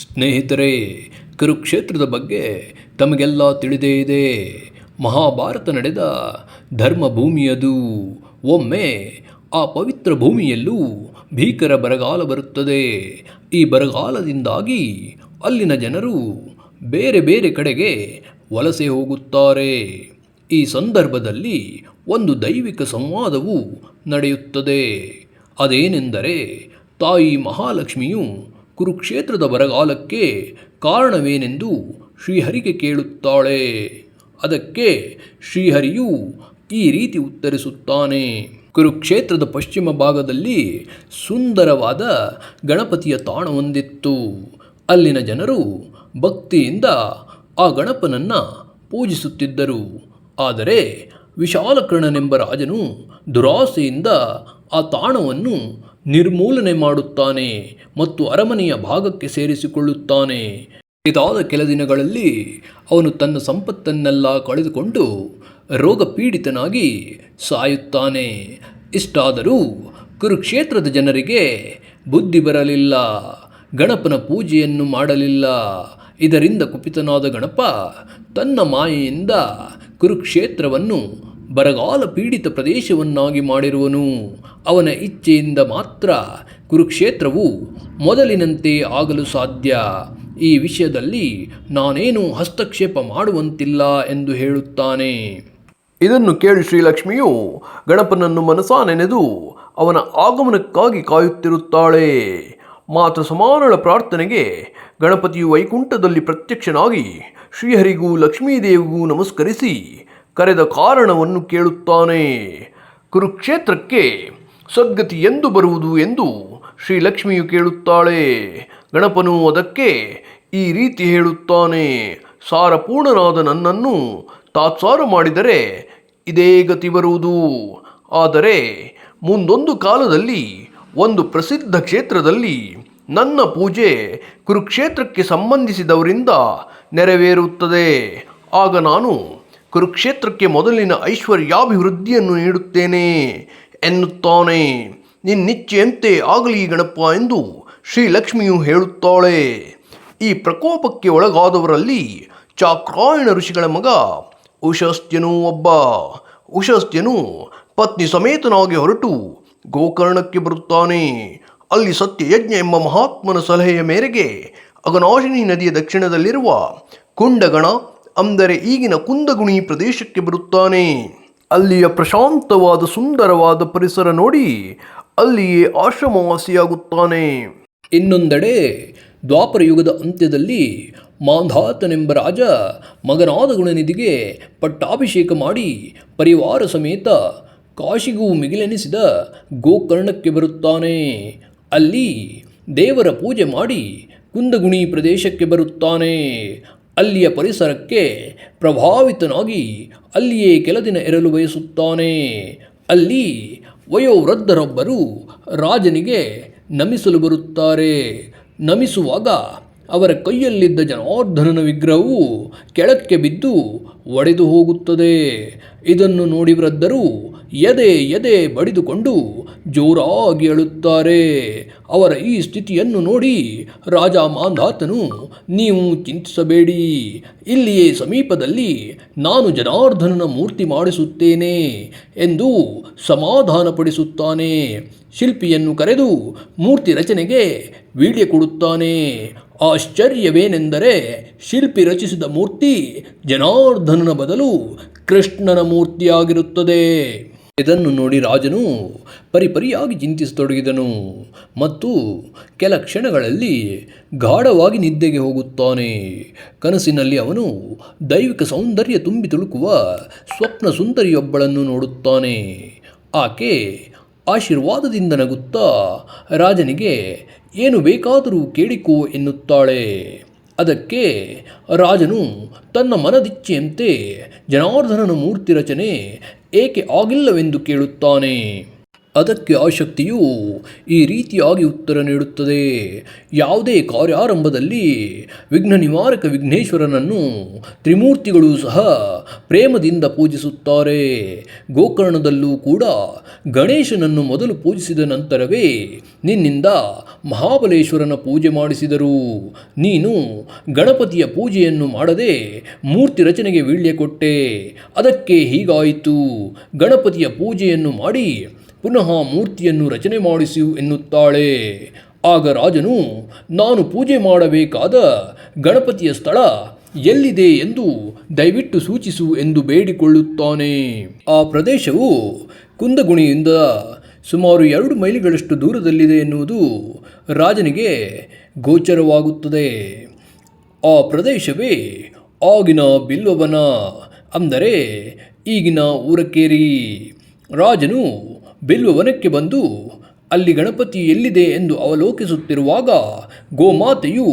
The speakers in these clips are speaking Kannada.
ಸ್ನೇಹಿತರೆ, ಕುರುಕ್ಷೇತ್ರದ ಬಗ್ಗೆ ತಮಗೆಲ್ಲ ತಿಳಿದೇ ಇದೆ. ಮಹಾಭಾರತ ನಡೆದ ಧರ್ಮಭೂಮಿಯದು. ಒಮ್ಮೆ ಆ ಪವಿತ್ರ ಭೂಮಿಯಲ್ಲೂ ಭೀಕರ ಬರಗಾಲ ಬರುತ್ತದೆ. ಈ ಬರಗಾಲದಿಂದಾಗಿ ಅಲ್ಲಿನ ಜನರು ಬೇರೆ ಬೇರೆ ಕಡೆಗೆ ವಲಸೆ ಹೋಗುತ್ತಾರೆ. ಈ ಸಂದರ್ಭದಲ್ಲಿ ಒಂದು ದೈವಿಕ ಸಂವಾದವು ನಡೆಯುತ್ತದೆ. ಅದೇನೆಂದರೆ, ತಾಯಿ ಮಹಾಲಕ್ಷ್ಮಿಯು ಕುರುಕ್ಷೇತ್ರದ ಬರಗಾಲಕ್ಕೆ ಕಾರಣವೇನೆಂದು ಶ್ರೀಹರಿಗೆ ಕೇಳುತ್ತಾಳೆ. ಅದಕ್ಕೆ ಶ್ರೀಹರಿಯು ಈ ರೀತಿ ಉತ್ತರಿಸುತ್ತಾನೆ. ಕುರುಕ್ಷೇತ್ರದ ಪಶ್ಚಿಮ ಭಾಗದಲ್ಲಿ ಸುಂದರವಾದ ಗಣಪತಿಯ ತಾಣವೊಂದಿತ್ತು ಅಲ್ಲಿನ ಜನರು ಭಕ್ತಿಯಿಂದ ಆ ಗಣಪನನ್ನು ಪೂಜಿಸುತ್ತಿದ್ದರು. ಆದರೆ ವಿಶಾಲಕರ್ಣನೆಂಬ ರಾಜನು ದುರಾಸೆಯಿಂದ ಆ ತಾಣವನ್ನು ನಿರ್ಮೂಲನೆ ಮಾಡುತ್ತಾನೆ ಮತ್ತು ಅರಮನೆಯ ಭಾಗಕ್ಕೆ ಸೇರಿಸಿಕೊಳ್ಳುತ್ತಾನೆ. ಇದಾದ ಕೆಲ ದಿನಗಳಲ್ಲಿ ಅವನು ತನ್ನ ಸಂಪತ್ತನ್ನೆಲ್ಲ ಕಳೆದುಕೊಂಡು ರೋಗ ಪೀಡಿತನಾಗಿ ಸಾಯುತ್ತಾನೆ. ಇಷ್ಟಾದರೂ ಕುರುಕ್ಷೇತ್ರದ ಜನರಿಗೆ ಬುದ್ಧಿ ಬರಲಿಲ್ಲ, ಗಣಪನ ಪೂಜೆಯನ್ನು ಮಾಡಲಿಲ್ಲ. ಇದರಿಂದ ಕುಪಿತನಾದ ಗಣಪ ತನ್ನ ಮಾಯೆಯಿಂದ ಕುರುಕ್ಷೇತ್ರವನ್ನು ಬರಗಾಲ ಪೀಡಿತ ಪ್ರದೇಶವನ್ನಾಗಿ ಮಾಡಿರುವನು. ಅವನ ಇಚ್ಛೆಯಿಂದ ಮಾತ್ರ ಕುರುಕ್ಷೇತ್ರವು ಮೊದಲಿನಂತೆ ಆಗಲು ಸಾಧ್ಯ. ಈ ವಿಷಯದಲ್ಲಿ ನಾನೇನು ಹಸ್ತಕ್ಷೇಪ ಮಾಡುವಂತಿಲ್ಲ ಎಂದು ಹೇಳುತ್ತಾನೆ. ಇದನ್ನು ಕೇಳಿ ಶ್ರೀಲಕ್ಷ್ಮಿಯು ಗಣಪನನ್ನು ಮನಸಾ ನೆನೆದು ಅವನ ಆಗಮನಕ್ಕಾಗಿ ಕಾಯುತ್ತಿರುತ್ತಾಳೆ. ಮಾತ್ರ ಸಮಾನಳ ಪ್ರಾರ್ಥನೆಗೆ ಗಣಪತಿಯು ವೈಕುಂಠದಲ್ಲಿ ಪ್ರತ್ಯಕ್ಷನಾಗಿ ಶ್ರೀಹರಿಗೂ ಲಕ್ಷ್ಮೀದೇವಿಗೂ ನಮಸ್ಕರಿಸಿ ಕರೆದ ಕಾರಣವನ್ನು ಕೇಳುತ್ತಾನೆ. ಕುರುಕ್ಷೇತ್ರಕ್ಕೆ ಸದ್ಗತಿ ಎಂದು ಬರುವುದು ಎಂದು ಶ್ರೀಲಕ್ಷ್ಮಿಯು ಕೇಳುತ್ತಾಳೆ. ಗಣಪನು ಅದಕ್ಕೆ ಈ ರೀತಿ ಹೇಳುತ್ತಾನೆ, ಸಾರಪೂರ್ಣನಾದ ನನ್ನನ್ನು ತಾತ್ಸಾರ ಮಾಡಿದರೆ ಇದೇ ಗತಿ ಬರುವುದು. ಆದರೆ ಮುಂದೊಂದು ಕಾಲದಲ್ಲಿ, ಒಂದು ಪ್ರಸಿದ್ಧ ಕ್ಷೇತ್ರದಲ್ಲಿ ನನ್ನ ಪೂಜೆ ಕುರುಕ್ಷೇತ್ರಕ್ಕೆ ಸಂಬಂಧಿಸಿದವರಿಂದ ನೆರವೇರುತ್ತದೆ. ಆಗ ನಾನು ಕುರುಕ್ಷೇತ್ರಕ್ಕೆ ಮೊದಲಿನ ಐಶ್ವರ್ಯಾಭಿವೃದ್ಧಿಯನ್ನು ನೀಡುತ್ತೇನೆ ಎನ್ನುತ್ತಾನೆ. ನಿನ್ನಿಚ್ಛೆಯಂತೆ ಆಗಲಿ ಗಣಪ ಎಂದು ಶ್ರೀಲಕ್ಷ್ಮಿಯು ಹೇಳುತ್ತಾಳೆ. ಈ ಪ್ರಕೋಪಕ್ಕೆ ಒಳಗಾದವರಲ್ಲಿ ಚಾಕ್ರಾಯಣ ಋಷಿಗಳ ಮಗ ಉಶಸ್ತ್ಯನೂ ಒಬ್ಬ. ಉಶಸ್ತ್ಯನು ಪತ್ನಿ ಸಮೇತನಾಗಿ ಹೊರಟು ಗೋಕರ್ಣಕ್ಕೆ ಬರುತ್ತಾನೆ. ಅಲ್ಲಿ ಸತ್ಯಯಜ್ಞ ಎಂಬ ಮಹಾತ್ಮನ ಸಲಹೆಯ ಮೇರೆಗೆ ಅಗನಾಶಿನಿ ನದಿಯ ದಕ್ಷಿಣದಲ್ಲಿರುವ ಕುಂಡಗಣ ಅಂದರೆ ಈಗಿನ ಕುಂದಗುಣಿ ಪ್ರದೇಶಕ್ಕೆ ಬರುತ್ತಾನೆ. ಅಲ್ಲಿಯ ಪ್ರಶಾಂತವಾದ ಸುಂದರವಾದ ಪರಿಸರ ನೋಡಿ ಅಲ್ಲಿಯೇ ಆಶ್ರಮವಾಸಿಯಾಗುತ್ತಾನೆ. ಇನ್ನೊಂದೆಡೆ ದ್ವಾಪರ ಯುಗದ ಅಂತ್ಯದಲ್ಲಿ ಮಾಂಧಾತನೆಂಬ ರಾಜ ಮಗನಾದ ಗುಣನಿಧಿಗೆ ಪಟ್ಟಾಭಿಷೇಕ ಮಾಡಿ ಪರಿವಾರ ಸಮೇತ ಕಾಶಿಗೂ ಮಿಗಿಲೆನಿಸಿದ ಗೋಕರ್ಣಕ್ಕೆ ಬರುತ್ತಾನೆ. ಅಲ್ಲಿ ದೇವರ ಪೂಜೆ ಮಾಡಿ ಕುಂದಗುಣಿ ಪ್ರದೇಶಕ್ಕೆ ಬರುತ್ತಾನೆ. ಅಲ್ಲಿಯ ಪರಿಸರಕ್ಕೆ ಪ್ರಭಾವಿತನಾಗಿ ಅಲ್ಲಿಯೇ ಕೆಲ ದಿನ ಇರಲು ಬಯಸುತ್ತಾನೆ. ಅಲ್ಲಿ ವಯೋವೃದ್ಧರೊಬ್ಬರು ರಾಜನಿಗೆ ನಮಿಸಲು ಬರುತ್ತಾರೆ. ನಮಿಸುವಾಗ ಅವರ ಕೈಯಲ್ಲಿದ್ದ ಜನಾರ್ಧನನ ವಿಗ್ರಹವು ಕೆಳಕ್ಕೆ ಬಿದ್ದು ಒಡೆದು ಹೋಗುತ್ತದೆ. ಇದನ್ನು ನೋಡಿ ವೃದ್ಧರು ಎದೆ ಎದೆ ಬಡಿದುಕೊಂಡು ಜೋರಾಗಿ ಅಳುತ್ತಾರೆ. ಅವರ ಈ ಸ್ಥಿತಿಯನ್ನು ನೋಡಿ ರಾಜ ಮಾಂಧಾತನು ನೀವು ಚಿಂತಿಸಬೇಡಿ. ಇಲ್ಲಿಯೇ ಸಮೀಪದಲ್ಲಿ ನಾನು ಜನಾರ್ದನನ ಮೂರ್ತಿ ಮಾಡಿಸುತ್ತೇನೆ ಎಂದು ಸಮಾಧಾನಪಡಿಸುತ್ತಾನೆ. ಶಿಲ್ಪಿಯನ್ನು ಕರೆದು ಮೂರ್ತಿ ರಚನೆಗೆ ವೀಳ್ಯ ಕೊಡುತ್ತಾನೆ. ಆಶ್ಚರ್ಯವೇನೆಂದರೆ ಶಿಲ್ಪಿ ರಚಿಸಿದ ಮೂರ್ತಿ ಜನಾರ್ದನನ ಬದಲು ಕೃಷ್ಣನ ಮೂರ್ತಿಯಾಗಿರುತ್ತದೆ. ಇದನ್ನು ನೋಡಿ ರಾಜನು ಪರಿಪರಿಯಾಗಿ ಚಿಂತಿಸತೊಡಗಿದನು ಮತ್ತು ಕೆಲ ಕ್ಷಣಗಳಲ್ಲಿ ಗಾಢವಾಗಿ ನಿದ್ದೆಗೆ ಹೋಗುತ್ತಾನೆ. ಕನಸಿನಲ್ಲಿ ಅವನು ದೈವಿಕ ಸೌಂದರ್ಯ ತುಂಬಿ ತುಳುಕುವ ಸ್ವಪ್ನ ಸುಂದರಿಯೊಬ್ಬಳನ್ನು ನೋಡುತ್ತಾನೆ. ಆಕೆ ಆಶೀರ್ವಾದದಿಂದ ನಗುತ್ತಾ ರಾಜನಿಗೆ, ಏನು ಬೇಕಾದರೂ ಕೇಳಿಕೋ ಎನ್ನುತ್ತಾಳೆ. ಅದಕ್ಕೆ ರಾಜನು ತನ್ನ ಮನದಿಚ್ಛೆಯಂತೆ ಜನಾರ್ದನನ ಮೂರ್ತಿ ರಚನೆ ಏಕೆ ಆಗಿಲ್ಲವೆಂದು ಕೇಳುತ್ತಾನೆ. ಅದಕ್ಕೆ ಆ ಶಕ್ತಿಯು ಈ ರೀತಿಯಾಗಿ ಉತ್ತರ ನೀಡುತ್ತದೆ. ಯಾವುದೇ ಕಾರ್ಯಾರಂಭದಲ್ಲಿ ವಿಘ್ನ ನಿವಾರಕ ವಿಘ್ನೇಶ್ವರನನ್ನು ತ್ರಿಮೂರ್ತಿಗಳು ಸಹ ಪ್ರೇಮದಿಂದ ಪೂಜಿಸುತ್ತಾರೆ. ಗೋಕರ್ಣದಲ್ಲೂ ಕೂಡ ಗಣೇಶನನ್ನು ಮೊದಲು ಪೂಜಿಸಿದ ನಂತರವೇ ನಿನ್ನಿಂದ ಮಹಾಬಲೇಶ್ವರನ ಪೂಜೆ ಮಾಡಿಸಿದರು. ನೀನು ಗಣಪತಿಯ ಪೂಜೆಯನ್ನು ಮಾಡದೆ ಮೂರ್ತಿ ರಚನೆಗೆ ವೀಳ್ಯ ಕೊಟ್ಟೆ. ಅದಕ್ಕೆ ಹೀಗಾಯಿತು. ಗಣಪತಿಯ ಪೂಜೆಯನ್ನು ಮಾಡಿ ಪುನಃ ಮೂರ್ತಿಯನ್ನು ರಚನೆ ಮಾಡಿಸು ಎನ್ನುತ್ತಾಳೆ. ಆಗ ರಾಜನು, ನಾನು ಪೂಜೆ ಮಾಡಬೇಕಾದ ಗಣಪತಿಯ ಸ್ಥಳ ಎಲ್ಲಿದೆ ಎಂದು ದಯವಿಟ್ಟು ಸೂಚಿಸು ಎಂದು ಬೇಡಿಕೊಳ್ಳುತ್ತಾನೆ. ಆ ಪ್ರದೇಶವು ಕುಂದಗುಣಿಯಿಂದ ಸುಮಾರು ಎರಡು ಮೈಲಿಗಳಷ್ಟು ದೂರದಲ್ಲಿದೆ ಎನ್ನುವುದು ರಾಜನಿಗೆ ಗೋಚರವಾಗುತ್ತದೆ. ಆ ಪ್ರದೇಶವೇ ಆಗಿನ ಬಿಲ್ವವನ, ಅಂದರೆ ಈಗಿನ ಊರಕೇರಿ ರಾಜನು ಬಿಲ್ವವನಕ್ಕೆ ಬಂದು, ಅಲ್ಲಿ ಗಣಪತಿ ಎಲ್ಲಿದೆ ಎಂದು ಅವಲೋಕಿಸುತ್ತಿರುವಾಗ ಗೋಮಾತೆಯು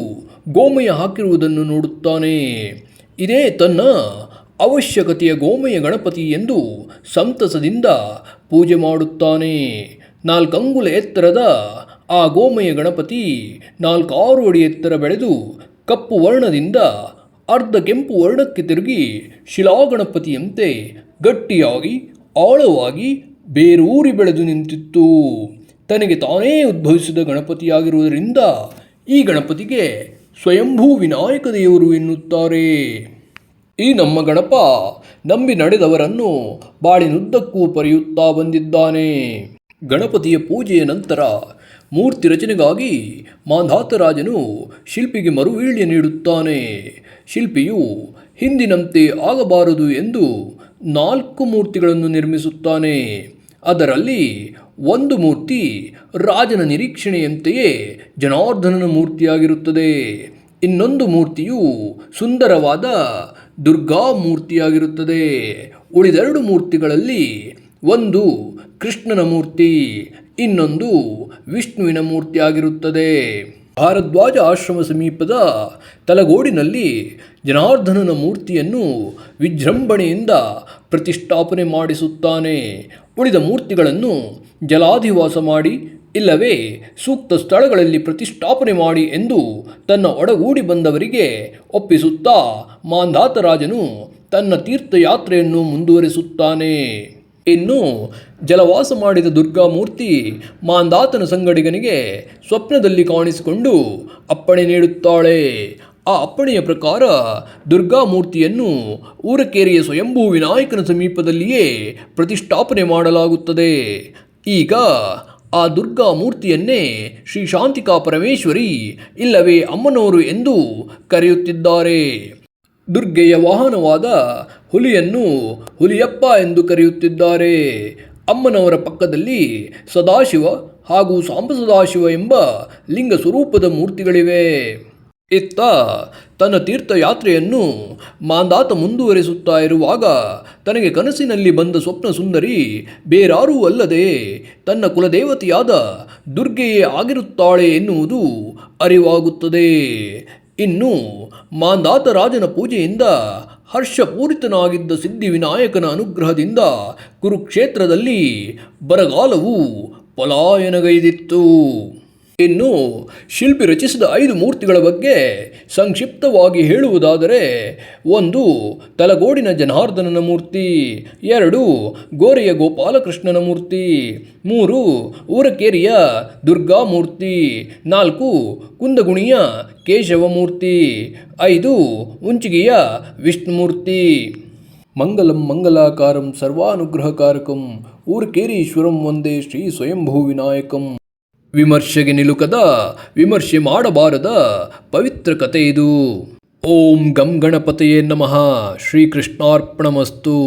ಗೋಮಯ ಹಾಕಿರುವುದನ್ನು ನೋಡುತ್ತಾನೆ. ಇದೇ ತನ್ನ ಅವಶ್ಯಕತೆಯ ಗೋಮಯ ಗಣಪತಿ ಎಂದು ಸಂತಸದಿಂದ ಪೂಜೆ ಮಾಡುತ್ತಾನೆ. ನಾಲ್ಕಂಗುಲ ಎತ್ತರದ ಆ ಗೋಮಯ ಗಣಪತಿ ನಾಲ್ಕಾರು ಅಡಿ ಎತ್ತರ ಬೆಳೆದು ಕಪ್ಪು ವರ್ಣದಿಂದ ಅರ್ಧ ಕೆಂಪು ವರ್ಣಕ್ಕೆ ತಿರುಗಿ ಶಿಲಾಗಣಪತಿಯಂತೆ ಗಟ್ಟಿಯಾಗಿ, ಆಳವಾಗಿ ಬೇರೂರಿ ಬೆಳೆದು ನಿಂತಿತ್ತು. ತನಗೆ ತಾನೇ ಉದ್ಭವಿಸಿದ ಗಣಪತಿಯಾಗಿರುವುದರಿಂದ ಈ ಗಣಪತಿಗೆ ಸ್ವಯಂಭೂ ವಿನಾಯಕ ದೇವರು ಎನ್ನುತ್ತಾರೆ. ಈ ನಮ್ಮ ಗಣಪ ನಂಬಿ ನಡೆದವರನ್ನು ಬಾಳಿನುದ್ದಕ್ಕೂ ಪರೆಯುತ್ತಾ ಬಂದಿದ್ದಾನೆ. ಗಣಪತಿಯ ಪೂಜೆಯ ನಂತರ ಮೂರ್ತಿ ರಚನೆಗಾಗಿ ಮಾಂಧಾತರಾಜನು ಶಿಲ್ಪಿಗೆ ಮರುವೀಳ್ಯ ನೀಡುತ್ತಾನೆ. ಶಿಲ್ಪಿಯು ಹಿಂದಿನಂತೆ ಆಗಬಾರದು ಎಂದು ನಾಲ್ಕು ಮೂರ್ತಿಗಳನ್ನು ನಿರ್ಮಿಸುತ್ತಾನೆ. ಅದರಲ್ಲಿ ಒಂದು ಮೂರ್ತಿ ರಾಜನ ನಿರೀಕ್ಷಣೆಯಂತೆಯೇ ಜನಾರ್ದನನ ಮೂರ್ತಿಯಾಗಿರುತ್ತದೆ. ಇನ್ನೊಂದು ಮೂರ್ತಿಯು ಸುಂದರವಾದ ದುರ್ಗಾ ಮೂರ್ತಿಯಾಗಿರುತ್ತದೆ. ಉಳಿದೆರಡು ಮೂರ್ತಿಗಳಲ್ಲಿ ಒಂದು ಕೃಷ್ಣನ ಮೂರ್ತಿ, ಇನ್ನೊಂದು ವಿಷ್ಣುವಿನ ಮೂರ್ತಿಯಾಗಿರುತ್ತದೆ. ಭಾರದ್ವಾಜ ಆಶ್ರಮ ಸಮೀಪದ ತಲಗೋಡಿನಲ್ಲಿ ಜನಾರ್ದನನ ಮೂರ್ತಿಯನ್ನು ವಿಜೃಂಭಣೆಯಿಂದ ಪ್ರತಿಷ್ಠಾಪನೆ ಮಾಡಿಸುತ್ತಾನೆ. ಉಳಿದ ಮೂರ್ತಿಗಳನ್ನು ಜಲಾಧಿವಾಸ ಮಾಡಿ, ಇಲ್ಲವೇ ಸೂಕ್ತ ಸ್ಥಳಗಳಲ್ಲಿ ಪ್ರತಿಷ್ಠಾಪನೆ ಮಾಡಿ ಎಂದು ತನ್ನ ಒಡಗೂಡಿ ಬಂದವರಿಗೆ ಒಪ್ಪಿಸುತ್ತಾ ಮಾಂಧಾತರಾಜನು ತನ್ನ ತೀರ್ಥಯಾತ್ರೆಯನ್ನು ಮುಂದುವರಿಸುತ್ತಾನೆ. ಇನ್ನು ಜಲವಾಸ ಮಾಡಿದ ದುರ್ಗಾಮೂರ್ತಿ ಮಾಂದಾತನ ಸಂಗಡಿಗನಿಗೆ ಸ್ವಪ್ನದಲ್ಲಿ ಕಾಣಿಸಿಕೊಂಡು ಅಪ್ಪಣೆ ನೀಡುತ್ತಾಳೆ. ಆ ಅಪ್ಪಣೆಯ ಪ್ರಕಾರ ದುರ್ಗಾ ಮೂರ್ತಿಯನ್ನು ಊರಕೇರಿಯ ಸ್ವಯಂಭೂ ವಿನಾಯಕನ ಸಮೀಪದಲ್ಲಿಯೇ ಪ್ರತಿಷ್ಠಾಪನೆ ಮಾಡಲಾಗುತ್ತದೆ. ಈಗ ಆ ದುರ್ಗಾ ಮೂರ್ತಿಯನ್ನೇ ಶ್ರೀ ಶಾಂತಿಕಾ ಪರಮೇಶ್ವರಿ ಇಲ್ಲವೇ ಅಮ್ಮನವರು ಎಂದು ಕರೆಯುತ್ತಿದ್ದಾರೆ. ದುರ್ಗೆಯ ವಾಹನವಾದ ಹುಲಿಯನ್ನು ಹುಲಿಯಪ್ಪ ಎಂದು ಕರೆಯುತ್ತಿದ್ದಾರೆ. ಅಮ್ಮನವರ ಪಕ್ಕದಲ್ಲಿ ಸದಾಶಿವ ಹಾಗೂ ಸಾಂಬ ಸದಾಶಿವ ಎಂಬ ಲಿಂಗ ಸ್ವರೂಪದ ಮೂರ್ತಿಗಳಿವೆ. ಇತ್ತ ತನ್ನ ತೀರ್ಥಯಾತ್ರೆಯನ್ನು ಮಾಂದಾತ ಮುಂದುವರಿಸುತ್ತಾ ಇರುವಾಗ ತನಗೆ ಕನಸಿನಲ್ಲಿ ಬಂದ ಸ್ವಪ್ನ ಸುಂದರಿ ಬೇರಾರೂ ಅಲ್ಲದೆ ತನ್ನ ಕುಲದೇವತೆಯಾದ ದುರ್ಗೆಯೇ ಆಗಿರುತ್ತಾಳೆ ಎನ್ನುವುದು ಅರಿವಾಗುತ್ತದೆ. ಇನ್ನು ಮಾಂದಾತ ರಾಜನ ಪೂಜೆಯಿಂದ ಹರ್ಷಪೂರಿತನಾಗಿದ್ದ ಸಿದ್ಧಿವಿನಾಯಕನ ಅನುಗ್ರಹದಿಂದ ಕುರುಕ್ಷೇತ್ರದಲ್ಲಿ ಬರಗಾಲವು ಪಲಾಯನಗೈದಿತ್ತು. ಇನ್ನು ಶಿಲ್ಪಿ ರಚಿಸಿದ ಐದು ಮೂರ್ತಿಗಳ ಬಗ್ಗೆ ಸಂಕ್ಷಿಪ್ತವಾಗಿ ಹೇಳುವುದಾದರೆ, ಒಂದು ತಲಗೋಡಿನ ಜನಾರ್ದನನ ಮೂರ್ತಿ, ಎರಡು ಗೋರೆಯ ಗೋಪಾಲಕೃಷ್ಣನ ಮೂರ್ತಿ, ಮೂರು ಊರಕೇರಿಯ ದುರ್ಗಾ ಮೂರ್ತಿ ನಾಲ್ಕು ಕುಂದಗುಣಿಯ ಕೇಶವ ಮೂರ್ತಿ ಐದು ಉಂಚಿಗೆಯ ವಿಷ್ಣುಮೂರ್ತಿ. ಮಂಗಲಂ ಮಂಗಲಾಕಾರಂ ಸರ್ವಾನುಗ್ರಹಕಾರಕಂ, ಊರ್ಕೇರೀಶ್ವರಂ ಒಂದೇ ಶ್ರೀ ಸ್ವಯಂಭೂ ವಿನಾಯಕಂ ವಿಮರ್ಶೆಗೆ ನಿಲುಕದ ವಿಮರ್ಶೆ ಮಾಡಬಾರದ ಪವಿತ್ರ ಕಥೆ ಇದು. ಓಂ ಗಂ ಗಣಪತೆಯೇ ನಮಃ. ಶ್ರೀಕೃಷ್ಣಾರ್ಪಣಮಸ್ತು.